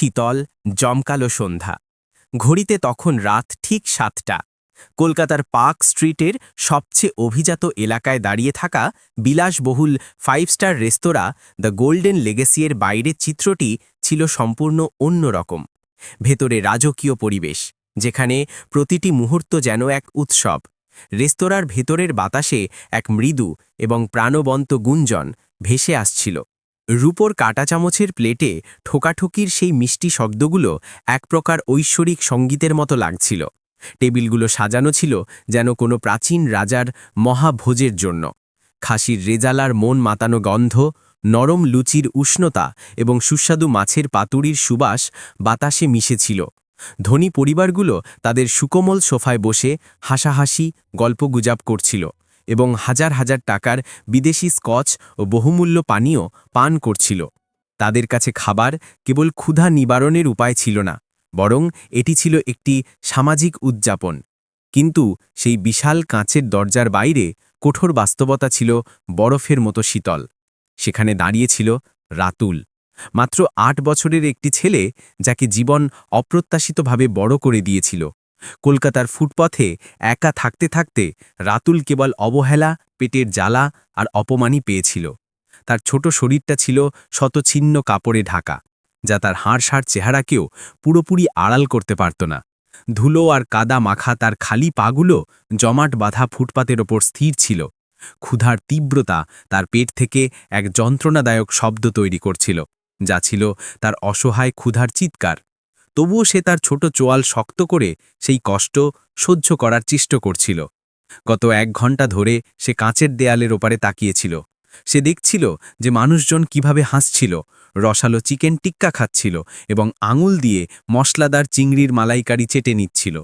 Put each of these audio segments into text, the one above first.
শীতল, জমকালো সন্ধ্যা। ঘড়িতে তখন রাত ঠিক সাতটা। কলকাতার পার্ক স্ট্রিটের সবচেয়ে অভিজাত এলাকায় দাঁড়িয়ে থাকা বিলাসবহুল five star restaurant, the golden লেগেসিয়ের বাইরের চিত্রটি ছিল সম্পূর্ণ অন্যরকম। ভেতরে রাজকীয় পরিবেশ, যেখানে প্রতিটি মুহূর্ত যেন এক উৎসব। রেস্তোরাঁর ভেতরের বাতাসে এক মৃদু এবং প্রাণবন্ত গুঞ্জন ভেসে আসছিল। রূপোর কাটা চামচের প্লেটে ঠোকাঠুকির সেই মিষ্টি শব্দগুলো এক প্রকার ঐশ্বরিক সঙ্গীতের মতো লাগছিল। টেবিলগুলো সাজানো ছিল যেন কোনো প্রাচীন রাজার মহাভোজের জন্য। খাসির রেজালার মন মাতানো গন্ধ, নরম লুচির উষ্ণতা এবং সুস্বাদু মাছের পাতুড়ির সুবাস বাতাসে মিশেছিল। ধনী পরিবারগুলো তাদের সুকোমল সোফায় বসে হাসাহাসি, গল্পগুজাব করছিল। এবং হাজার হাজার টাকার বিদেশি স্কচ ও বহুমূল্য পানীয় পান করছিল। তাদের কাছে খাবার কেবল ক্ষুধা নিবারণের উপায় ছিল না, বরং এটি ছিল একটি সামাজিক উদযাপন। কিন্তু সেই বিশাল কাঁচের দরজার বাইরে কঠোর বাস্তবতা ছিল বরফের মতো শীতল। সেখানে দাঁড়িয়েছিল রাতুল, মাত্র আট বছরের একটি ছেলে যাকে জীবন অপ্রত্যাশিতভাবে বড় করে দিয়েছিল। কলকাতার ফুটপথে একা থাকতে থাকতে রাতুল কেবল অবহেলা, পেটের জ্বালা আর অপমানই পেয়েছিল। তার ছোট শরীরটা ছিল শতছিন্ন কাপড়ে ঢাকা, যা তার হাড়সাড় চেহারাকেও পুরোপুরি আড়াল করতে পারত না। ধুলো আর কাদা মাখা তার খালি পাগুলো জমাট বাঁধা ফুটপাতের ওপর স্থির ছিল। ক্ষুধার তীব্রতা তার পেট থেকে এক যন্ত্রণাদায়ক শব্দ তৈরি করছিল, যা ছিল তার অসহায় ক্ষুধার চিৎকার। তবুও সে তার ছোট চোয়াল শক্ত করে সেই কষ্ট সহ্য করার চেষ্টা করছিল। গত এক ঘণ্টা ধরে সে কাঁচের দেয়ালের ওপারে তাকিয়েছিল। সে দেখছিল যে মানুষজন কীভাবে হাসছিল, রসালো চিকেন টিক্কা খাচ্ছিল এবং আঙুল দিয়ে মশলাদার চিংড়ির মালাইকারি চেটে নিচ্ছিল।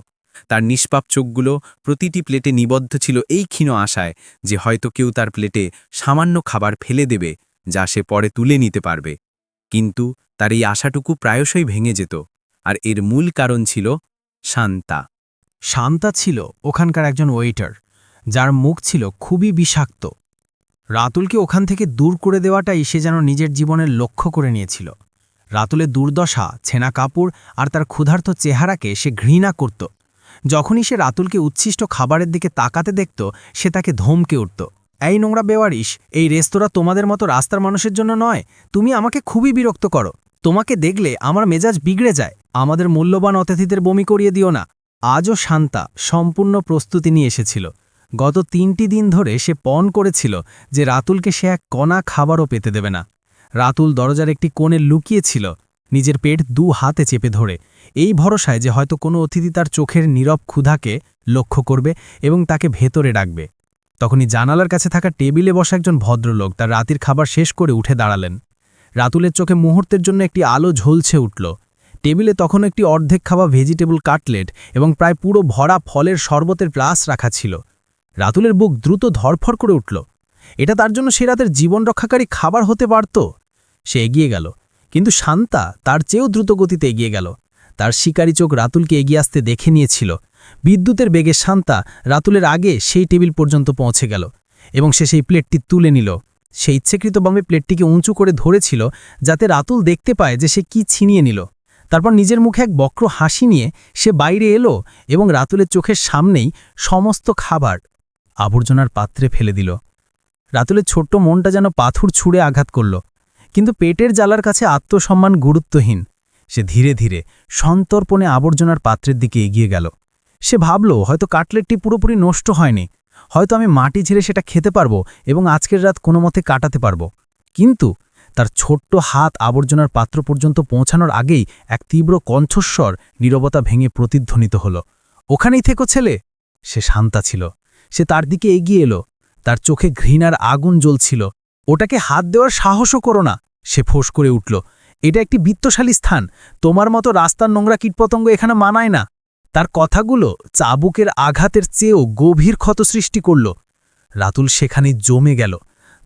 তার নিষ্পাপ চোখগুলো প্রতিটি প্লেটে নিবদ্ধ ছিল এই ক্ষীণ আশায় যে হয়তো কেউ তার প্লেটে সামান্য খাবার ফেলে দেবে, যা সে পরে তুলে নিতে পারবে। কিন্তু তার এই আশাটুকু প্রায়শই ভেঙে যেত। আর এর মূল কারণ ছিল শান্তা। শান্তা ছিল ওখানকার একজন ওয়েটার যার মুখ ছিল খুবই বিষাক্ত। রাতুলকে ওখান থেকে দূর করে দেওয়াটাই সে যেন নিজের জীবনের লক্ষ্য করে নিয়েছিল। রাতুলের দুর্দশা, ছেনা কাপড় আর তার ক্ষুধার্ত চেহারাকে সে ঘৃণা করত। যখনই সে রাতুলকে উচ্ছিষ্ট খাবারের দিকে তাকাতে দেখত, সে তাকে ধমকে উঠত। এই নোংরা বেওয়ারিস এই রেস্তোরাঁ তোমাদের মতো রাস্তার মানুষের জন্য নয়, তুমি আমাকে খুবই বিরক্ত করো। তোমাকে দেখলে আমার মেজাজ বিগড়ে যায়। আমাদের মূল্যবান অতিথিদের বমি করিয়ে দিও না। আজও শান্তা সম্পূর্ণ প্রস্তুতি নিয়ে এসেছিল। গত তিনটি দিন ধরে সে পণ করেছিল যে রাতুলকে সে এক কণা খাবারও পেতে দেবে না। রাতুল দরজার একটি কোণে লুকিয়েছিল, নিজের পেট দু হাতে চেপে ধরে। এই ভরসায় যে হয়তো কোনো অতিথি তার চোখের নীরব ক্ষুধাকে লক্ষ্য করবে এবং তাকে ভেতরে ডাকবে তখনই জানালার কাছে থাকা টেবিলে বসা একজন ভদ্রলোক তার রাতির খাবার শেষ করে উঠে দাঁড়ালেন। রাতুলের চোখে মুহূর্তের জন্য একটি আলো ঝলছে উঠল। টেবিলে তখন একটি অর্ধেক খাওয়া ভেজিটেবল কাটলেট এবং প্রায় পুরো ভরা ফলের শরবতের গ্লাস রাখা ছিল। রাতুলের বুক দ্রুত ধরফর করে উঠল। এটা তার জন্য সে রাতের জীবন রক্ষাকারী খাবার হতে পারত? সে এগিয়ে গেল। কিন্তু শান্তা তার চেয়েও দ্রুত গতিতে এগিয়ে গেল। তার শিকারী চোখ রাতুলকে এগিয়ে আসতে দেখে নিয়েছিল। বিদ্যুতের বেগে শান্তা রাতুলের আগে সেই টেবিল পর্যন্ত পৌঁছে গেল এবং সে সেই প্লেটটি তুলে নিল। সে ইচ্ছেকৃতভাবে প্লেটটিকে উঁচু করে ধরেছিল, যাতে রাতুল দেখতে পায় যে সে কি ছিনিয়ে নিল। তারপর নিজের মুখে এক বক্র হাসি নিয়ে সে বাইরে এলো এবং রাতুলের চোখের সামনেই সমস্ত খাবার আবর্জনার পাত্রে ফেলে দিল। রাতুলের ছোট্ট মনটা যেন পাথর ছুঁড়ে আঘাত করল, কিন্তু পেটের জ্বালার কাছে আত্মসম্মান গুরুত্বহীন। সে ধীরে ধীরে সন্তর্পণে আবর্জনার পাত্রের দিকে এগিয়ে গেল। সে ভাবল, হয়তো কাটলেটটি পুরোপুরি নষ্ট হয়নি। হয়তো আমি মাটি ঝেড়ে সেটা খেতে পারব এবং আজকের রাত কোনো মতে কাটাতে পারব। কিন্তু তার ছোট্ট হাত আবর্জনার পাত্র পর্যন্ত পৌঁছানোর আগেই এক তীব্র কণ্ঠস্বর নীরবতা ভেঙে প্রতিধ্বনিত হল। ওখানেই থেকো ছেলে! সে শান্তা ছিল। সে তার দিকে এগিয়ে এলো। তার চোখে ঘৃণার আগুন জ্বলছিল। ওটাকে হাত দেওয়ার সাহসও করো না! সে ফোঁস করে উঠল। এটা একটি বিত্তশালী স্থান। তোমার মতো রাস্তার নোংরা কীটপতঙ্গ এখানে মানায় না। তার কথাগুলো চাবুকের আঘাতের চেয়েও গভীর ক্ষত সৃষ্টি করল। রাতুল সেখানে জমে গেল,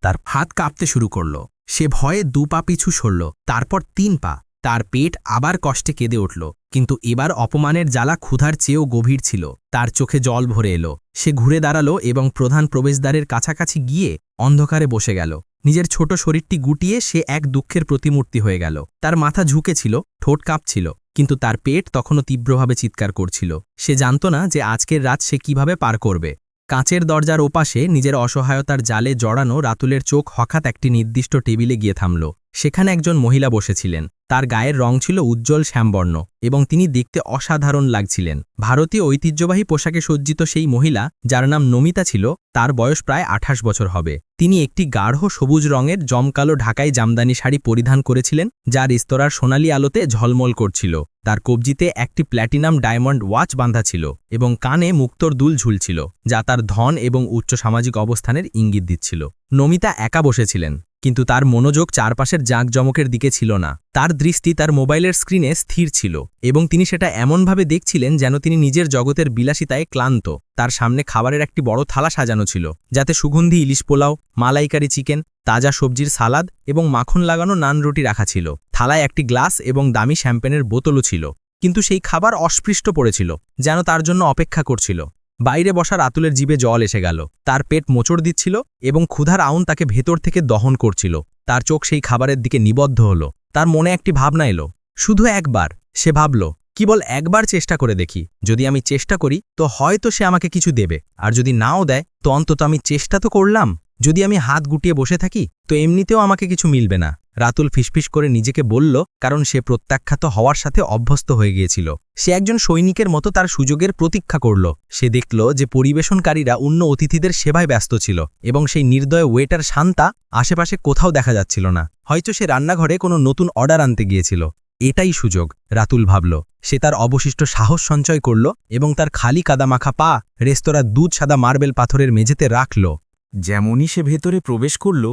তার হাত কাঁপতে শুরু করল। সে ভয়ে দু পা পিছু সরল, তারপর তিন পা। তার পেট আবার কষ্টে কেঁদে উঠল, কিন্তু এবার অপমানের জ্বালা ক্ষুধার চেয়েও গভীর ছিল। তার চোখে জল ভরে এলো। সে ঘুরে দাঁড়াল এবং প্রধান প্রবেশদ্বারের কাছাকাছি গিয়ে অন্ধকারে বসে গেল। নিজের ছোট শরীরটি গুটিয়ে সে এক দুঃখের প্রতিমূর্তি হয়ে গেল। তার মাথা ঝুঁকেছিল ঠোঁট কাঁপছিল। কিন্তু তার পেট তখনও তীব্রভাবে চিৎকার করছিল। সে জানত না যে আজকের রাত সে কীভাবে পার করবে। কাঁচের দরজার ওপাশে নিজের অসহায়তার জালে জড়ানো রাতুলের চোখ হঠাৎ একটি নির্দিষ্ট টেবিলে গিয়ে থামল। সেখানে একজন মহিলা বসেছিলেন। তার গায়ের রং ছিল উজ্জ্বল শ্যামবর্ণ এবং তিনি দেখতে অসাধারণ লাগছিলেন। ভারতীয় ঐতিহ্যবাহী পোশাকে সজ্জিত সেই মহিলা, যার নাম নমিতা ছিল, তার বয়স প্রায় আঠাশ বছর হবে। তিনি একটি গাঢ় সবুজ রঙের জমকালো ঢাকায় জামদানি শাড়ি পরিধান করেছিলেন, যা রেস্তোরাঁর সোনালি আলোতে ঝলমল করছিল। তার কবজিতে একটি প্ল্যাটিনাম ডায়মন্ড ওয়াচ বাঁধা ছিল এবং কানে মুক্তোর দুল ঝুলছিল, যা তার ধন এবং উচ্চ সামাজিক অবস্থানের ইঙ্গিত দিচ্ছিল। নমিতা একা বসেছিলেন। কিন্তু তার মনোযোগ চারপাশের জাঁকজমকের দিকে ছিল না। তার দৃষ্টি তার মোবাইলের স্ক্রিনে স্থির ছিল এবং তিনি সেটা এমনভাবে দেখছিলেন যেন তিনি নিজের জগতের বিলাসিতায় ক্লান্ত। তার সামনে খাবারের একটি বড় থালা সাজানো ছিল, যাতে সুগন্ধি, ইলিশ পোলাও, মালাইকারি চিকেন, তাজা সবজির সালাদ এবং মাখন লাগানো নান রুটি রাখা ছিল। থালায় একটি গ্লাস এবং দামি শ্যাম্পেনের বোতলও ছিল, কিন্তু সেই খাবার অস্পৃষ্ট পড়েছিল, যেন তার জন্য অপেক্ষা করছিল। বাইরে বসার আতুলের জিবে জল এসে গেল। তার পেট মোচড় দিচ্ছিল এবং ক্ষুধার আউন তাকে ভেতর থেকে দহন করছিল। তার চোখ সেই খাবারের দিকে নিবদ্ধ হল। তার মনে একটি ভাবনা এলো। শুধু একবার, সে ভাবল, কেবল একবার চেষ্টা করে দেখি। যদি আমি চেষ্টা করি, তো হয়তো সে আমাকে কিছু দেবে। আর যদি নাও দেয়, তো অন্তত আমি চেষ্টা তো করলাম। যদি আমি হাত গুটিয়ে বসে থাকি, তো এমনিতেও আমাকে কিছু মিলবে না। রাতুল ফিসফিস করে নিজেকে বলল, কারণ সে প্রত্যাখ্যাত হওয়ার সাথে অভ্যস্ত হয়ে গিয়েছিল। সে একজন সৈনিকের মতো তার সুযোগের প্রতীক্ষা করল। সে দেখল যে পরিবেশনকারীরা অন্য অতিথিদের সেবায় ব্যস্ত ছিল এবং সেই নির্দয় ওয়েটার শান্তা আশেপাশে কোথাও দেখা যাচ্ছিল না। হয়তো সে রান্নাঘরে কোনো নতুন অর্ডার আনতে গিয়েছিল। এটাই সুযোগ, রাতুল ভাবল। সে তার অবশিষ্ট সাহস সঞ্চয় করল এবং তার খালি কাদামাখা পা রেস্তোরাঁর দুধ সাদা মার্বেল পাথরের মেঝেতে রাখল। যেমনই সে ভেতরে প্রবেশ করল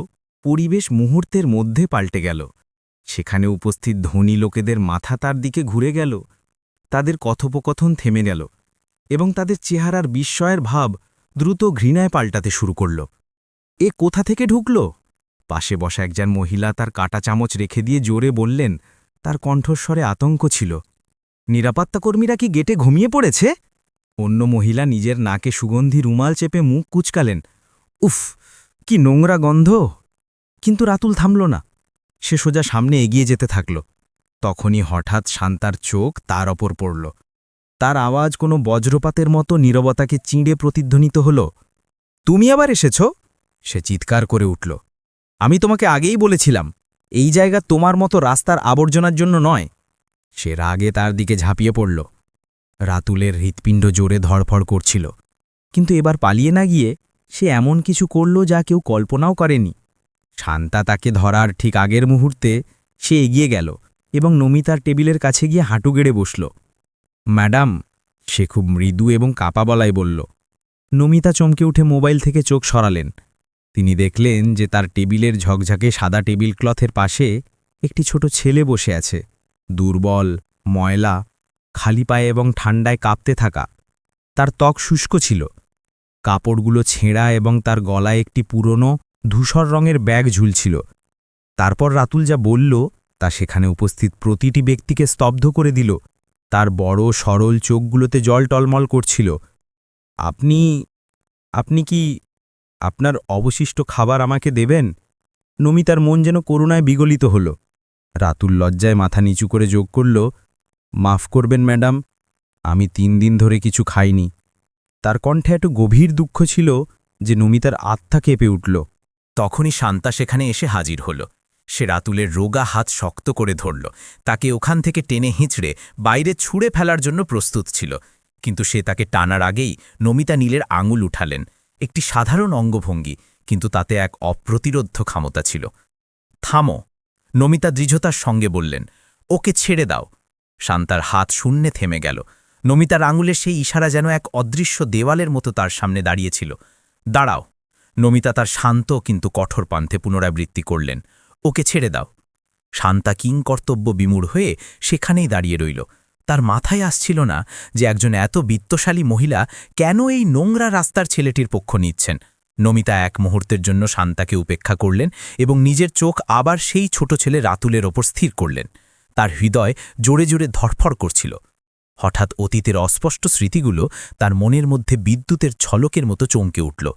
পরিবেশ মুহূর্তের মধ্যে পাল্টে গেল। সেখানে উপস্থিত ধনী লোকেদের মাথা তার দিকে ঘুরে গেল। তাদের কথোপকথন থেমে গেল এবং তাদের চেহারার বিস্ময়ের ভাব দ্রুত ঘৃণায় পাল্টাতে শুরু করল। এ কোথা থেকে ঢুকল? পাশে বসা একজন মহিলা তার কাটা চামচ রেখে দিয়ে জোরে বললেন, তার কণ্ঠস্বরে আতঙ্ক ছিল। নিরাপত্তাকর্মীরা কি গেটে ঘুমিয়ে পড়েছে? অন্য মহিলা নিজের নাকে সুগন্ধি রুমাল চেপে মুখ কুচকালেন, উফ, কি নোংরা গন্ধ! কিন্তু রাতুল থামল না। সে সোজা সামনে এগিয়ে যেতে থাকল। তখনই হঠাৎ শান্তার চোখ তার ওপর পড়ল। তার আওয়াজ কোনো বজ্রপাতের মতো নীরবতাকে চিঁড়ে প্রতিধ্বনিত হল। তুমি আবার এসেছ? সে চিৎকার করে উঠল। আমি তোমাকে আগেই বলেছিলাম, এই জায়গা তোমার মতো রাস্তার আবর্জনার জন্য নয়। সে রাগে তার দিকে ঝাঁপিয়ে পড়ল। রাতুলের হৃৎপিণ্ড জোরে ধড়ফড় করছিল। কিন্তু এবার পালিয়ে না গিয়ে সে এমন কিছু করল যা কেউ কল্পনাও করেনি। শান্তা তাকে ধরার ঠিক আগের মুহূর্তে সে এগিয়ে গেল এবং নমিতার টেবিলের কাছে গিয়ে হাঁটু গেড়ে বসল। ম্যাডাম, সে খুব মৃদু এবং কাপা বলায় বলল। নমিতা চমকে উঠে মোবাইল থেকে চোখ সরালেন। তিনি দেখলেন যে তার টেবিলের ঝকঝকে সাদা টেবিল ক্লথের পাশে একটি ছোট ছেলে বসে আছে। দুর্বল, ময়লা, খালি পায়ে এবং ঠান্ডায় কাঁপতে থাকা। তার ত্বক শুষ্ক ছিল। কাপড়গুলো ছেঁড়া এবং তার গলায় একটি পুরনো ধূসর রঙের ব্যাগ ঝুলছিল। তারপর রাতুল যা বলল, তা সেখানে উপস্থিত প্রতিটি ব্যক্তিকে স্তব্ধ করে দিল। তার বড় সরল চোখগুলোতে জল টলমল করছিল। আপনি আপনি কি আপনার অবশিষ্ট খাবার আমাকে দেবেন? নমিতার মন যেন করুণায় বিগলিত হল। রাতুল লজ্জায় মাথা নিচু করে যোগ করল, মাফ করবেন, ম্যাডাম, আমি তিন দিন ধরে কিছু খাইনি। তার কণ্ঠে একটু গভীর দুঃখ ছিল যে নমিতার আত্মা কেঁপে উঠল। তখনই শান্তা সেখানে এসে হাজির হল। সে রাতুলের রোগা হাত শক্ত করে ধরল। তাকে ওখান থেকে টেনে হিঁচড়ে বাইরে ছুঁড়ে ফেলার জন্য প্রস্তুত ছিল। কিন্তু সে তাকে টানার আগেই নমিতা নীলের আঙুল উঠালেন। একটি সাধারণ অঙ্গভঙ্গি, কিন্তু তাতে এক অপ্রতিরোধ্য ক্ষমতা ছিল। থামো, নমিতা দৃঢ়তার সঙ্গে বললেন। ওকে ছেড়ে দাও। শান্তার হাত শূন্যে থেমে গেল। নমিতার আঙুলের সেই ইশারা যেন এক অদৃশ্য দেওয়ালের মতো তার সামনে দাঁড়িয়েছিল দাঁড়াও। নমিতা তার শান্ত কিন্তু কঠোর পান্থে পুনরাবৃত্তি করলেন। ওকে ছেড়ে দাও। শান্তা কিংকর্তব্য বিমূঢ় হয়ে সেখানেই দাঁড়িয়ে রইল। তার মাথায় আসছিল না যে একজন এত বিত্তশালী মহিলা কেন এই নোংরা রাস্তার ছেলেটির পক্ষ নিচ্ছেন। নমিতা এক মুহূর্তের জন্য শান্তাকে উপেক্ষা করলেন এবং নিজের চোখ আবার সেই ছোট ছেলে রাতুলের ওপর স্থির করলেন। তার হৃদয় জোরে জোরে ধরফর করছিল। হঠাৎ অতীতের অস্পষ্ট স্মৃতিগুলো তার মনের মধ্যে বিদ্যুতের ছলকের মতো চমকে উঠল।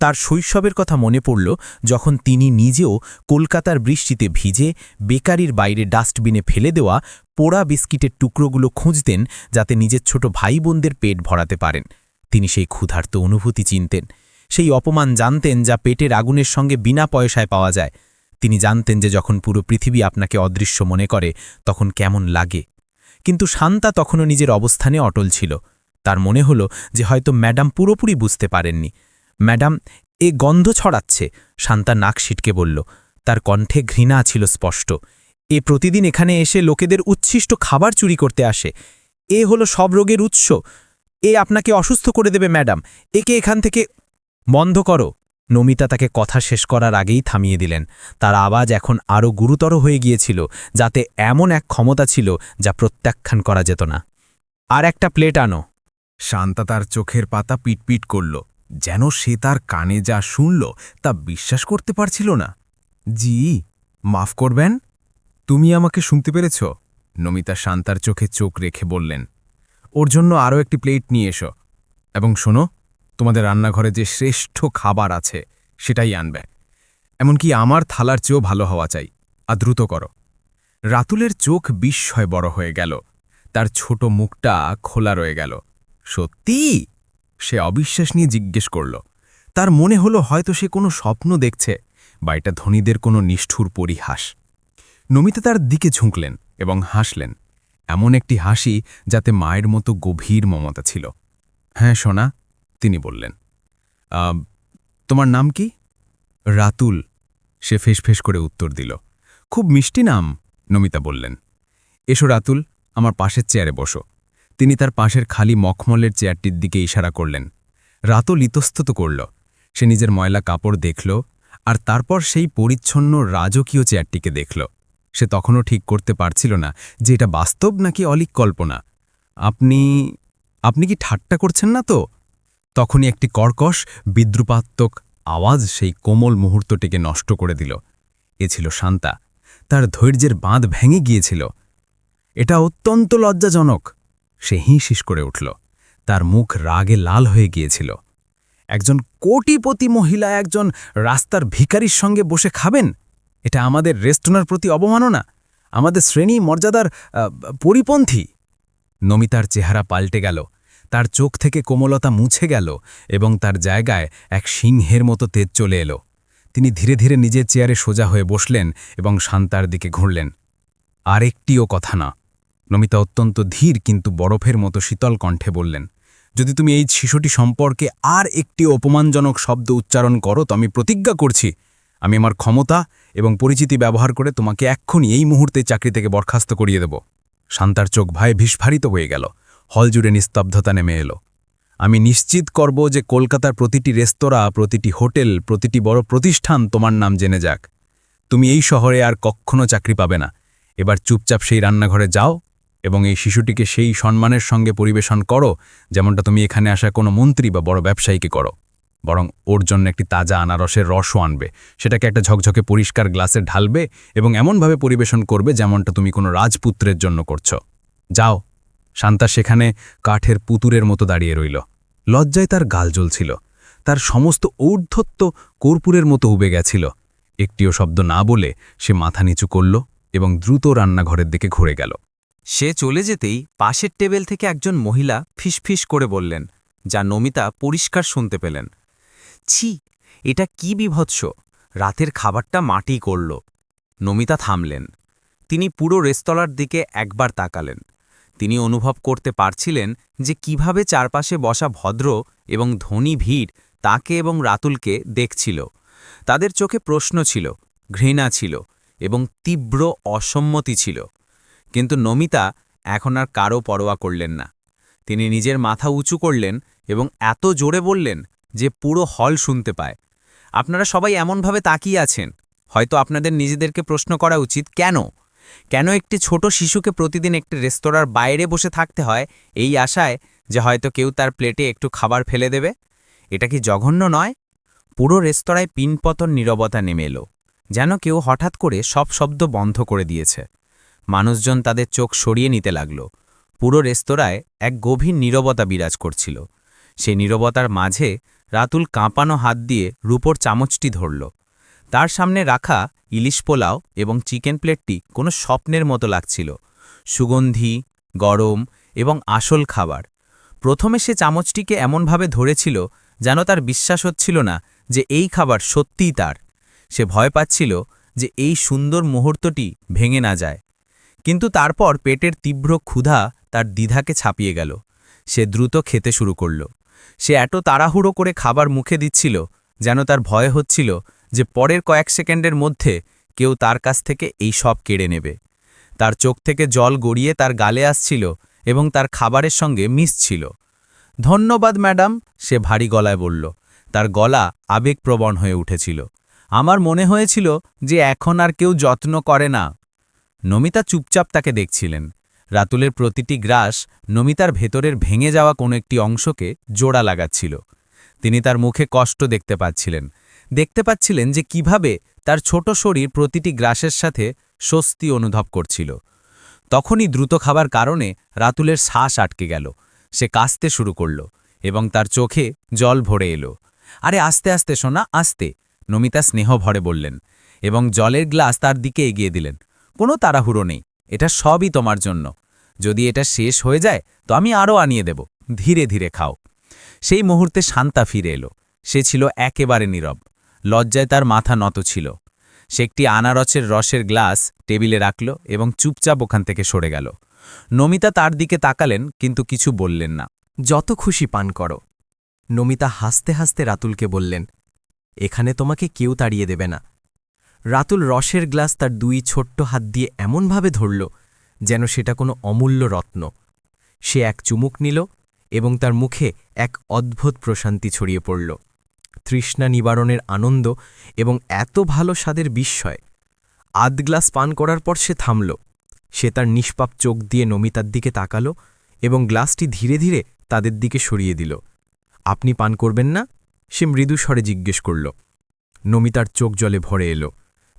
তার শৈশবের কথা মনে পড়ল যখন তিনি নিজেও কলকাতার বৃষ্টিতে ভিজে বেকারির বাইরে ডাস্টবিনে ফেলে দেওয়া পোড়া বিস্কিটের টুকরোগুলো খুঁজতেন যাতে নিজের ছোট ভাই বোনদের পেট ভরাতে পারেন। তিনি সেই ক্ষুধার্ত অনুভূতি চিনতেন। সেই অপমান জানতেন যা পেটের আগুনের সঙ্গে বিনা পয়সায় পাওয়া যায়। তিনি জানতেন যে যখন পুরো পৃথিবী আপনাকে অদৃশ্য মনে করে, তখন কেমন লাগে। কিন্তু শান্তা তখনও নিজের অবস্থানে অটল ছিল। তার মনে হল যে হয়তো ম্যাডাম পুরোপুরি বুঝতে পারেননি। ম্যাডাম, এ গন্ধ ছড়াচ্ছে, শান্তা নাক সিটকে বলল। তার কণ্ঠে ঘৃণা ছিল স্পষ্ট। এ প্রতিদিন এখানে এসে লোকেদের উচ্ছিষ্ট খাবার চুরি করতে আসে। এ হলো সব রোগের উৎস। এ আপনাকে অসুস্থ করে দেবে, ম্যাডাম। একে এখান থেকে বন্ধ করো। নমিতা তাকে কথা শেষ করার আগেই থামিয়ে দিলেন। তার আওয়াজ এখন আরও গুরুতর হয়ে গিয়েছিল, যাতে এমন এক ক্ষমতা ছিল যা প্রত্যাখ্যান করা যেত না। আর একটা প্লেট আনো। শান্তা তার চোখের পাতা পিটপিট করল। যেন সে তার কানে যা শুনল তা বিশ্বাস করতে পারছিল না। জি, মাফ করবেন। তুমি আমাকে শুনতে পেরেছ? নমিতা শান্তার চোখে চোখ রেখে বললেন। ওর জন্য আরও একটি প্লেট নিয়ে এসো। এবং শোনো, তোমাদের রান্নাঘরে যে শ্রেষ্ঠ খাবার আছে, সেটাই আনবে। এমনকি আমার থালার চেয়েও ভালো হওয়া চাই। আর দ্রুত করো। রাতুলের চোখ বিস্ময় বড় হয়ে গেল। তার ছোট মুখটা খোলা রয়ে গেল। সত্যি? সে অবিশ্বাস নিয়ে জিজ্ঞেস করল তার মনে হলো হয়তো সে কোনো স্বপ্ন দেখছে বা এটা ধনীদের কোনো নিষ্ঠুর পরিহাস? নমিতা তার দিকে ঝুঁকলেন এবং হাসলেন এমন একটি হাসি যাতে মায়ের মতো গভীর মমতা ছিল। হ্যাঁ সোনা তিনি বললেন। "আম, তোমার নাম কি? রাতুল সে ফেসফেস করে উত্তর দিল। খুব মিষ্টি নাম নমিতা বললেন। এসো রাতুল আমার পাশের চেয়ারে বসো। তিনি তার পাশের খালি মখমলের চেয়ারটির দিকে ইশারা করলেন। রাতও ইতস্তত করল। সে নিজের ময়লা কাপড় দেখল আর তারপর সেই পরিচ্ছন্ন রাজকীয় চেয়ারটিকে দেখল। সে তখনও ঠিক করতে পারছিল না যে এটা বাস্তব নাকি অলিক কল্পনা আপনি আপনি কি ঠাট্টা করছেন না তো? তখনই একটি কর্কশ, বিদ্রুপাত্মক আওয়াজ সেই কোমল মুহূর্তটিকে নষ্ট করে দিল। এ ছিল শান্তা। তার ধৈর্যের বাঁধ ভেঙে গিয়েছিল। এটা অত্যন্ত লজ্জাজনক। সে হিঁশিস করে উঠল। তার মুখ রাগে লাল হয়ে গিয়েছিল। একজন কোটিপতি মহিলা একজন রাস্তার ভিখারির সঙ্গে বসে খাবেন? এটা আমাদের রেস্টুরার প্রতি অবমাননা। আমাদের শ্রেণি মর্যাদার পরিপন্থী। নমিতার চেহারা পাল্টে গেল। তার চোখ থেকে কোমলতা মুছে গেল এবং তার জায়গায় এক সিংহের মতো তেজ চলে এলো। তিনি ধীরে ধীরে নিজের চেয়ারে সোজা হয়ে বসলেন এবং শান্তার দিকে ঘুরলেন। আর একটিও কথা না। নমিতা অত্যন্ত ধীর কিন্তু বরফের মতো শীতল কণ্ঠে বললেন, যদি তুমি এই শিশুটি সম্পর্কে আর একটি অপমানজনক শব্দ উচ্চারণ করো, তো আমি প্রতিজ্ঞা করছি। আমি আমার ক্ষমতা এবং পরিচিতি ব্যবহার করে তোমাকে এক্ষুনি এই মুহূর্তে চাকরি থেকে বরখাস্ত করিয়ে দেব শান্তার চোখ ভয়ে বিস্ফারিত হয়ে গেল। হল জুড়ে নিস্তব্ধতা নেমে এলো। আমি নিশ্চিত করব যে কলকাতার প্রতিটি রেস্তোরাঁ, প্রতিটি হোটেল, প্রতিটি বড় প্রতিষ্ঠান তোমার নাম জেনে যাক। তুমি এই শহরে আর কখনো চাকরি পাবে না। এবার চুপচাপ সেই রান্নাঘরে যাও এবং এই শিশুটিকে সেই সম্মানের সঙ্গে পরিবেশন করো, যেমনটা তুমি এখানে আসা কোনো মন্ত্রী বা বড় ব্যবসায়ীকে করো। বরং ওর জন্য একটি তাজা আনারসের রসও আনবে। সেটাকে একটা ঝকঝকে পরিষ্কার গ্লাসে ঢালবে এবং এমনভাবে পরিবেশন করবে যেমনটা তুমি কোনো রাজপুত্রের জন্য করছ। যাও শান্তা সেখানে কাঠের পুতুরের মতো দাঁড়িয়ে রইল। লজ্জায় তার গাল জ্বলছিল। তার সমস্ত ঔর্ধত্ব কর্পূরের মতো উবে গেছিল। একটিও শব্দ না বলে সে মাথা নিচু করল এবং দ্রুত রান্নাঘরের দিকে ঘুরে গেল। সে চলে যেতেই পাশের টেবিল থেকে একজন মহিলা ফিসফিস করে বললেন, যা নমিতা পরিষ্কার শুনতে পেলেন। ছি, এটা কি বিভৎস, রাতের খাবারটা মাটি করল। নমিতা থামলেন। তিনি পুরো রেস্তোরাঁর দিকে একবার তাকালেন। তিনি অনুভব করতে পারছিলেন যে কীভাবে চারপাশে বসা ভদ্র এবং ধনী ভিড় তাকে এবং রাতুলকে দেখছিল। তাদের চোখে প্রশ্ন ছিল, ঘৃণা ছিল এবং তীব্র অসম্মতি ছিল। কিন্তু নমিতা এখন আর কারও পরোয়া করলেন না। তিনি নিজের মাথা উঁচু করলেন এবং এত জোরে বললেন যে পুরো হল শুনতে পায়। আপনারা সবাই এমনভাবে তাকিয়ে আছেন। হয়তো আপনাদের নিজেদেরকে প্রশ্ন করা উচিত, কেন? কেন একটি ছোট শিশুকে প্রতিদিন একটি রেস্তোরাঁর বাইরে বসে থাকতে হয় এই আশায় যে হয়তো কেউ তার প্লেটে একটু খাবার ফেলে দেবে? এটা কি জঘন্য নয়? পুরো রেস্তোরাঁয় পিনপতন নীরবতা নেমে এলো, যেন কেউ হঠাৎ করে সব শব্দ বন্ধ করে দিয়েছে। মানুষজন তাদের চোখ সরিয়ে নিতে লাগল। পুরো রেস্তোরাঁয় এক গভীর নীরবতা বিরাজ করছিল। সে নীরবতার মাঝে রাতুল কাঁপানো হাত দিয়ে রূপোর চামচটি ধরল। তার সামনে রাখা ইলিশ পোলাও এবং চিকেন প্লেটটি কোনো স্বপ্নের মতো লাগছিল। সুগন্ধি, গরম এবং আসল খাবার। প্রথমে সে চামচটিকে এমনভাবে ধরেছিল যেন তার বিশ্বাস হচ্ছিল না যে এই খাবার সত্যিই তার। সে ভয় পাচ্ছিল যে এই সুন্দর মুহূর্তটি ভেঙে না যায়। কিন্তু তারপর পেটের তীব্র ক্ষুধা তার দ্বিধাকে ছাপিয়ে গেল। সে দ্রুত খেতে শুরু করল। সে এত তাড়াহুড়ো করে খাবার মুখে দিচ্ছিল, যেন তার ভয় হচ্ছিল যে পরের কয়েক সেকেন্ডের মধ্যে কেউ তার কাছ থেকে এই সব কেড়ে নেবে। তার চোখ থেকে জল গড়িয়ে তার গালে আসছিল এবং তার খাবারের সঙ্গে মিশছিল ধন্যবাদ, ম্যাডাম, সে ভারী গলায় বলল। তার গলা আবেগপ্রবণ হয়ে উঠেছিল। আমার মনে হয়েছিল যে এখন আর কেউ যত্ন করে না। নমিতা চুপচাপ তাকে দেখছিলেন। রাতুলের প্রতিটি গ্রাস নমিতার ভেতরের ভেঙে যাওয়া কোনো একটি অংশকে জোড়া লাগাচ্ছিল। তিনি তার মুখে কষ্ট দেখতে পাচ্ছিলেন। দেখতে পাচ্ছিলেন যে কীভাবে তার ছোট শরীর প্রতিটি গ্রাসের সাথে স্বস্তি অনুভব করছিল। তখনই দ্রুত খাবার কারণে রাতুলের শ্বাস আটকে গেল। সে কাঁচতে শুরু করল এবং তার চোখে জল ভরে এলো। আরে, আস্তে আস্তে শোনা আস্তে, নমিতা স্নেহ ভরে বললেন এবং জলের গ্লাস তার দিকে এগিয়ে দিলেন। কোনো তাড়াহুড়ো নেই। এটা সবই তোমার জন্য। যদি এটা শেষ হয়ে যায়, তো আমি আরও আনিয়ে দেব। ধীরে ধীরে খাও। সেই মুহূর্তে শান্তা ফিরে এলো। সে ছিল একেবারে নীরব। লজ্জায় তার মাথা নত ছিল। সে একটি আনারসের রসের গ্লাস টেবিলে রাখল এবং চুপচাপ ওখান থেকে সরে গেল। নমিতা তার দিকে তাকালেন, কিন্তু কিছু বললেন না। যত খুশি পান করো। নমিতা হাসতে হাসতে রাতুলকে বললেন, এখানে তোমাকে কেউ তাড়িয়ে দেবে না। রাতুল রসের গ্লাস তার দুই ছোট্ট হাত দিয়ে এমনভাবে ধরল যেন সেটা কোনো অমূল্য রত্ন। সে এক চুমুক নিল এবং তার মুখে এক অদ্ভুত প্রশান্তি ছড়িয়ে পড়ল। তৃষ্ণা নিবারণের আনন্দ এবং এত ভালো স্বাদের বিস্ময়। আধ গ্লাস পান করার পর সে থামল। সে তার নিষ্পাপ চোখ দিয়ে নমিতার দিকে তাকালো এবং গ্লাসটি ধীরে ধীরে তাদের দিকে সরিয়ে দিল। আপনি পান করবেন না? সে মৃদু স্বরে জিজ্ঞেস করল। নমিতার চোখ জলে ভরে এলো।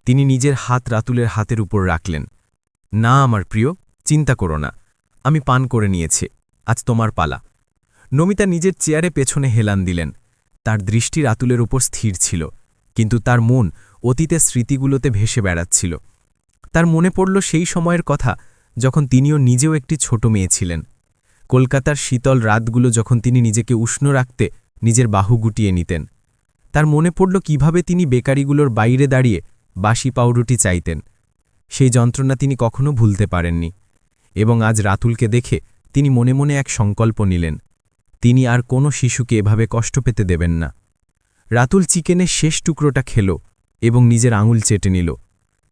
তিনি নিজের হাত রাতুলের হাতের উপর রাখলেন। না, আমার প্রিয়, চিন্তা করো না। আমি পান করে নিয়েছি। আজ তোমার পালা। নমিতা নিজের চেয়ারে পেছনে হেলান দিলেন। তার দৃষ্টি রাতুলের উপর স্থির ছিল, কিন্তু তার মন অতীতের স্মৃতিগুলোতে ভেসে বেড়াচ্ছিল। তার মনে পড়ল সেই সময়ের কথা যখন তিনিও নিজেও একটি ছোট মেয়ে ছিলেন। কলকাতার শীতল রাতগুলো যখন তিনি নিজেকে উষ্ণ রাখতে নিজের বাহু গুটিয়ে নিতেন। তার মনে পড়ল কীভাবে তিনি বেকারিগুলোর বাইরে দাঁড়িয়ে বাসি পাউরুটি চাইতেন। সেই যন্ত্রণা তিনি কখনো ভুলতে পারেননি এবং আজ রাতুলকে দেখে তিনি মনে মনে এক সংকল্প নিলেন, তিনি আর কোনো শিশুকে এভাবে কষ্ট পেতে দেবেন না। রাতুল চিকেনের শেষ টুকরোটা খেল এবং নিজের আঙুল চেটে নিল,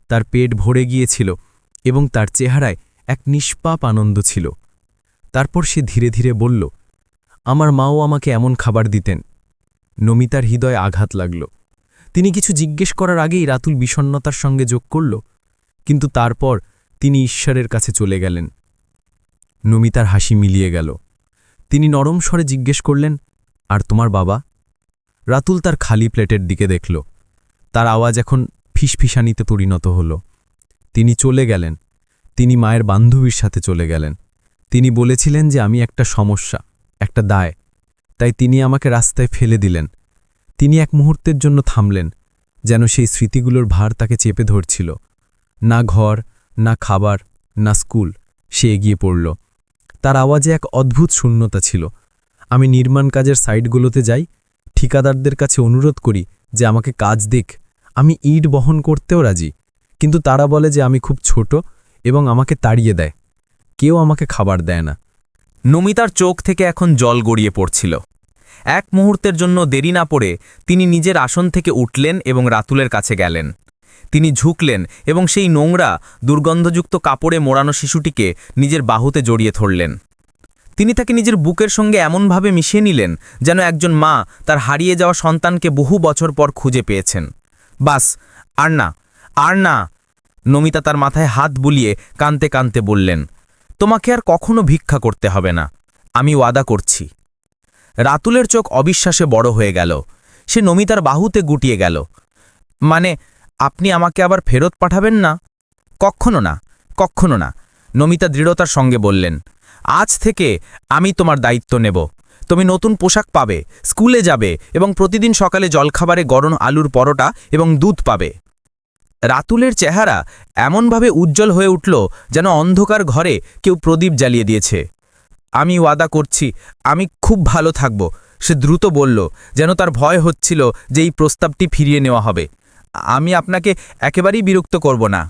তার পেট ভরে গিয়েছিল এবং তার চেহারায় এক নিষ্পাপ আনন্দ ছিল। তারপর সে ধীরে ধীরে বলল, আমার মাও আমাকে এমন খাবার দিতেন। নমিতার হৃদয়ে আঘাত লাগল। তিনি কিছু জিজ্ঞেস করার আগেই রাতুল বিষণ্নতার সঙ্গে যোগ করল, কিন্তু তারপর তিনি ঈশ্বরের কাছে চলে গেলেন। নমিতার হাসি মিলিয়ে গেল। তিনি নরম স্বরে জিজ্ঞেস করলেন, আর তোমার বাবা? রাতুল তার খালি প্লেটের দিকে দেখল। তার আওয়াজ এখন ফিসফিসানিতে পরিণত হল। তিনি চলে গেলেন। তিনি মায়ের বান্ধবীর সাথে চলে গেলেন। তিনি বলেছিলেন যে, আমি একটা সমস্যা, একটা দায়। তাই তিনি আমাকে রাস্তায় ফেলে দিলেন। তিনি এক মুহূর্তের জন্য থামলেন, যেন সেই স্মৃতিগুলোর ভার তাকে চেপে ধরছিল। না ঘর, না খাবার, না স্কুল, সে এগিয়ে পড়ল। তার আওয়াজে এক অদ্ভুত শূন্যতা ছিল। আমি নির্মাণ কাজের সাইটগুলোতে যাই, ঠিকাদারদের কাছে অনুরোধ করি যে আমাকে কাজ দিক। আমি ইট বহন করতেও রাজি, কিন্তু তারা বলে যে আমি খুব ছোট এবং আমাকে তাড়িয়ে দেয়। কেউ আমাকে খাবার দেয় না। নমিতার চোখ থেকে এখন জল গড়িয়ে পড়ছিল। এক মুহূর্তের জন্য দেরি না পড়ে তিনি নিজের আসন থেকে উঠলেন এবং রাতুলের কাছে গেলেন। তিনি ঝুঁকলেন এবং সেই নোংরা, দুর্গন্ধযুক্ত কাপড়ে মোড়ানো শিশুটিকে নিজের বাহুতে জড়িয়ে ধরলেন। তিনি তাকে নিজের বুকের সঙ্গে এমনভাবে মিশিয়ে নিলেন যেন একজন মা তার হারিয়ে যাওয়া সন্তানকে বহু বছর পর খুঁজে পেয়েছেন। বাস, আর না আর না, নমিতা তার মাথায় হাত বুলিয়ে কানতে কানতে বললেন, তোমাকে আর কখনো ভিক্ষা করতে হবে না। আমি ওয়াদা করছি। রাতুলের চোখ অবিশ্বাসে বড় হয়ে গেল। সে নমিতার বাহুতে গুটিয়ে গেল। মানে আপনি আমাকে আবার ফেরত পাঠাবেন না? কখনো না কখনো না, নমিতা দৃঢ়তার সঙ্গে বললেন। আজ থেকে আমি তোমার দায়িত্ব নেব। তুমি নতুন পোশাক পাবে, স্কুলে যাবে এবং প্রতিদিন সকালে জলখাবারে গরম আলুর পরোটা এবং দুধ পাবে। রাতুলের চেহারা এমনভাবে উজ্জ্বল হয়ে উঠল যেন অন্ধকার ঘরে কেউ প্রদীপ জ্বালিয়ে দিয়েছে। আমি ওয়াদা করছি, আমি খুব ভালো থাকব। সে দ্রুত বলল, যেন তার ভয় হচ্ছিল যে এই প্রস্তাবটি ফিরিয়ে নেওয়া হবে। আমি আপনাকে একেবারেই বিরক্ত করব না।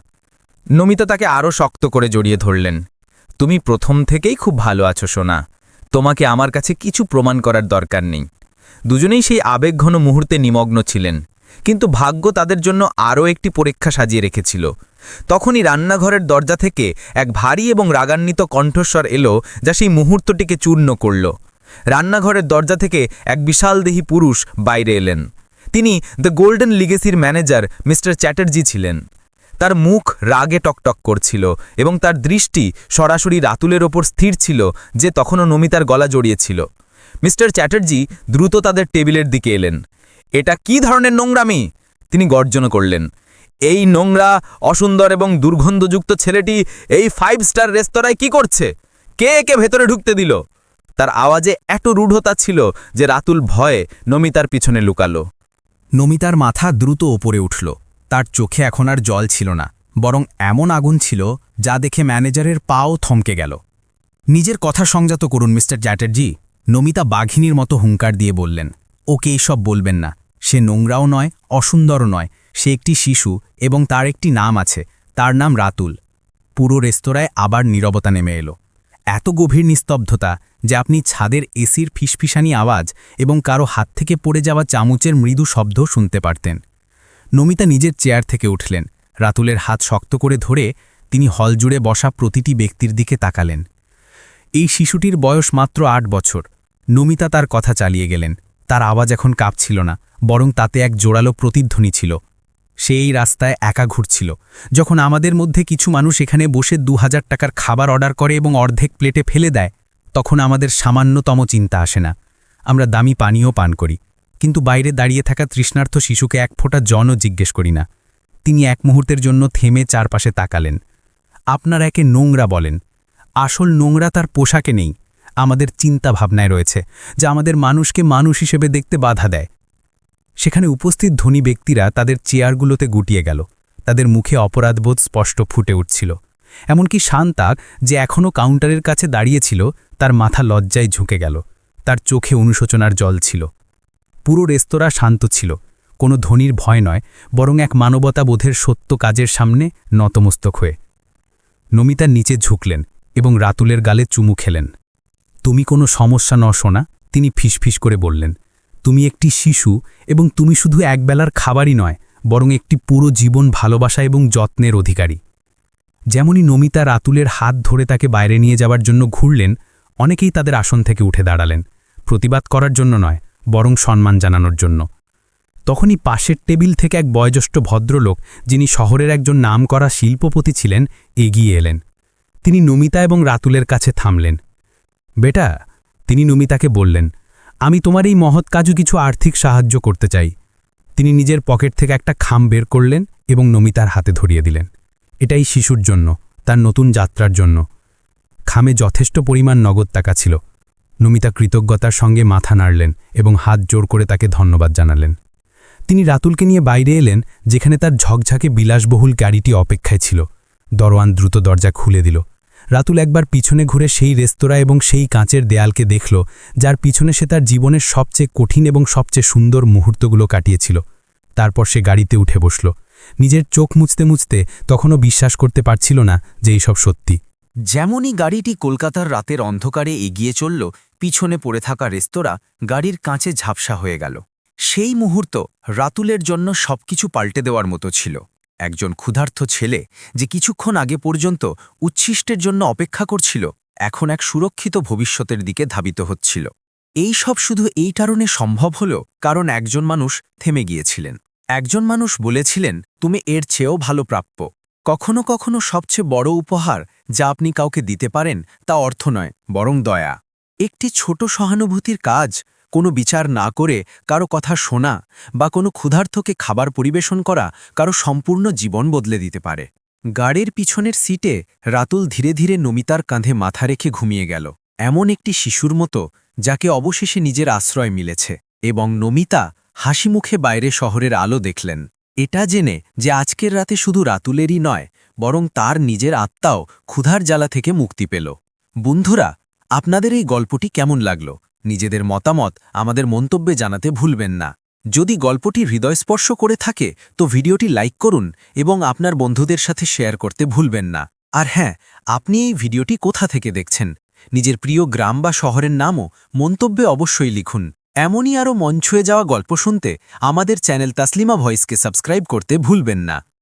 নমিতা তাকে আরও শক্ত করে জড়িয়ে ধরলেন। তুমি প্রথম থেকেই খুব ভালো আছো, সোনা। তোমাকে আমার কাছে কিছু প্রমাণ করার দরকার নেই। দুজনেই সেই আবেগঘন মুহূর্তে নিমগ্ন ছিলেন। কিন্তু ভাগ্য তাদের জন্য আরও একটি পরীক্ষা সাজিয়ে রেখেছিল। তখনই রান্নাঘরের দরজা থেকে এক ভারী এবং রাগান্বিত কণ্ঠস্বর এলো যা সেই মুহূর্তটিকে চূর্ণ করল। রান্নাঘরের দরজা থেকে এক বিশালদেহী পুরুষ বাইরে এলেন। তিনি দ্য গোল্ডেন লিগেসির ম্যানেজার মিস্টার চ্যাটার্জি ছিলেন। তার মুখ রাগে টকটক করছিল এবং তার দৃষ্টি সরাসরি রাতুলের ওপর স্থির ছিল যে তখনও নমিতার গলা জড়িয়েছিল। মিস্টার চ্যাটার্জি দ্রুত তাদের টেবিলের দিকে এলেন। এটা কি ধরনের নোংরামি? তিনি গর্জন করলেন। এই নোংরা, অসুন্দর এবং দুর্গন্ধযুক্ত ছেলেটি এই ফাইভ স্টার রেস্তোরাঁয় কি করছে? কে একে ভেতরে ঢুকতে দিল? তার আওয়াজে এত রূঢ়তা ছিল যে রাতুল ভয়ে নমিতার পিছনে লুকালো। নমিতার মাথা দ্রুত ওপরে উঠল। তার চোখে এখন আর জল ছিল না, বরং এমন আগুন ছিল যা দেখে ম্যানেজারের পাও থমকে গেল। নিজের কথা সংযত করুন, মিস্টার চ্যাটার্জি, নমিতা বাঘিনীর মতো হুঙ্কার দিয়ে বললেন। ওকে এইসব বলবেন না। সে নোংরাও নয়, অসুন্দরও নয়। সে একটি শিশু এবং তার একটি নাম আছে, তার নাম রাতুল। পুরো রেস্তোরাঁয় আবার নীরবতা নেমে এলো। এত গভীর নিস্তব্ধতা যে আপনি ছাদের এসির ফিসফিসানি আওয়াজ এবং কারও হাত থেকে পড়ে যাওয়া চামচের মৃদু শব্দ শুনতে পারতেন। নমিতা নিজের চেয়ার থেকে উঠলেন। রাতুলের হাত শক্ত করে ধরে তিনি হল জুড়ে বসা প্রতিটি ব্যক্তির দিকে তাকালেন। এই শিশুটির বয়স মাত্র আট বছর। নমিতা তার কথা চালিয়ে গেলেন। তার আওয়াজ এখন কাঁপছিল না, বরং তাতে এক জোরালো প্রতিধ্বনি ছিল। সে এই রাস্তায় একা ঘুরছিল। যখন আমাদের মধ্যে কিছু মানুষ এখানে বসে দু হাজার টাকার খাবার অর্ডার করে এবং অর্ধেক প্লেটে ফেলে দেয়, তখন আমাদের সামান্যতম চিন্তা আসে না। আমরা দামি পানীয় পান করি, কিন্তু বাইরে দাঁড়িয়ে থাকা তৃষ্ণার্থ শিশুকে এক ফোঁটা জনও জিজ্ঞেস করি না। তিনি এক মুহূর্তের জন্য থেমে চারপাশে তাকালেন। আপনার একে নোংরা বলেন। আসল নোংরা তার পোশাকে নেই। আমাদের চিন্তা ভাবনায় রয়েছে যা আমাদের মানুষকে মানুষ হিসেবে দেখতে বাধা দেয়। সেখানে উপস্থিত ধনী ব্যক্তিরা তাদের চেয়ারগুলোতে গুটিয়ে গেল। তাদের মুখে অপরাধবোধ স্পষ্ট ফুটে উঠছিল। এমনকি শান্তাক যে এখনও কাউন্টারের কাছে দাঁড়িয়েছিল, তার মাথা লজ্জায় ঝুঁকে গেল। তার চোখে অনুশোচনার জল ছিল। পুরো রেস্তোরাঁ শান্ত ছিল। কোনো ধনীর ভয় নয়, বরং এক মানবতাবোধের সত্য কাজের সামনে নতমস্তক হয়ে। নমিতার নিচে ঝুঁকলেন এবং রাতুলের গালে চুমু খেলেন। তুমি কোনো সমস্যা ন শোনা তিনি ফিসফিস করে বললেন। তুমি একটি শিশু এবং তুমি শুধু একবেলার খাবারই নয়, বরং একটি পুরো জীবন ভালোবাসা এবং যত্নের অধিকারী। যেমনই নমিতা রাতুলের হাত ধরে তাকে বাইরে নিয়ে যাওয়ার জন্য ঘুরলেন, অনেকেই তাদের আসন থেকে উঠে দাঁড়ালেন। প্রতিবাদ করার জন্য নয়, বরং সম্মান জানানোর জন্য। তখনই পাশের টেবিল থেকে এক বয়োজ্যেষ্ঠ ভদ্রলোক, যিনি শহরের একজন নামকরা শিল্পপতি ছিলেন, এগিয়ে এলেন। তিনি নমিতা এবং রাতুলের কাছে থামলেন। বেটা, তিনি নমিতাকে বললেন আমি তোমার এই মহৎ কাজু কিছু আর্থিক সাহায্য করতে চাই। তিনি নিজের পকেট থেকে একটা খাম বের করলেন এবং নমিতার হাতে ধরিয়ে দিলেন। এটাই শিশুর জন্য, তার নতুন যাত্রার জন্য। খামে যথেষ্ট পরিমাণ নগদ টাকা ছিল। নমিতা কৃতজ্ঞতার সঙ্গে মাথা নাড়লেন এবং হাত জোর করে তাকে ধন্যবাদ জানালেন। তিনি রাতুলকে নিয়ে বাইরে এলেন, যেখানে তার ঝকঝকে বিলাসবহুল গাড়িটি অপেক্ষায় ছিল। দরওয়ান দ্রুত দরজা খুলে দিল। রাতুল একবার পিছনে ঘুরে সেই রেস্তোরাঁ এবং সেই কাঁচের দেয়ালকে দেখল, যার পিছনে সে তার জীবনের সবচেয়ে কঠিন এবং সবচেয়ে সুন্দর মুহূর্তগুলো কাটিয়েছিল। তারপর সে গাড়িতে উঠে বসল। নিজের চোখ মুছতে মুছতে তখনও বিশ্বাস করতে পারছিল না যে এইসব সত্যি। যেমনই গাড়িটি কলকাতার রাতের অন্ধকারে এগিয়ে চলল, পিছনে পড়ে থাকা রেস্তোরাঁ গাড়ির কাঁচে ঝাপসা হয়ে গেল। সেই মুহূর্ত রাতুলের জন্য সবকিছু পাল্টে দেওয়ার মতো ছিল। একজন ক্ষুধার্থ ছেলে যে কিছুক্ষণ আগে পর্যন্ত উচ্ছিষ্টের জন্য অপেক্ষা করছিল, এখন এক সুরক্ষিত ভবিষ্যতের দিকে ধাবিত হচ্ছিল। এই সব শুধু এই কারণে সম্ভব হল কারণ একজন মানুষ থেমে গিয়েছিলেন। একজন মানুষ বলেছিলেন, তুমি এর চেয়েও ভালো প্রাপ্য। কখনো কখনো সবচেয়ে বড় উপহার যা আপনি কাউকে দিতে পারেন তা অর্থ নয়, বরং দয়া। একটি ছোট সহানুভূতির কাজ কোনো বিচার না করে কারও কথা শোনা বা কোনো ক্ষুধার্থকে খাবার পরিবেশন করা কারও সম্পূর্ণ জীবন বদলে দিতে পারে। গাড়ির পিছনের সিটে রাতুল ধীরে ধীরে নমিতার কাঁধে মাথা রেখে ঘুমিয়ে গেল। এমন একটি শিশুর মতো যাকে অবশেষে নিজের আশ্রয় মিলেছে এবং নমিতা হাসি মুখে বাইরে শহরের আলো দেখলেন। এটা জেনে যে আজকের রাতে শুধু রাতুলেরই নয়, বরং তার নিজের আত্মাও ক্ষুধার জ্বালা থেকে মুক্তি পেল। বন্ধুরা, আপনাদের এই গল্পটি কেমন লাগল? নিজেদের মতামত আমাদের মন্তব্যে জানাতে ভুলবেন না। যদি গল্পটি হৃদয়স্পর্শ করে থাকে, তো ভিডিওটি লাইক করুন এবং আপনার বন্ধুদের সাথে শেয়ার করতে ভুলবেন না। আর হ্যাঁ আপনি এই ভিডিওটি কোথা থেকে দেখছেন? নিজের প্রিয় গ্রাম বা শহরের নামও মন্তব্যে অবশ্যই লিখুন। এমনই আরও মন ছুঁয়ে যাওয়া গল্প শুনতে আমাদের চ্যানেল তাসলিমা ভয়েসকে সাবস্ক্রাইব করতে ভুলবেন না।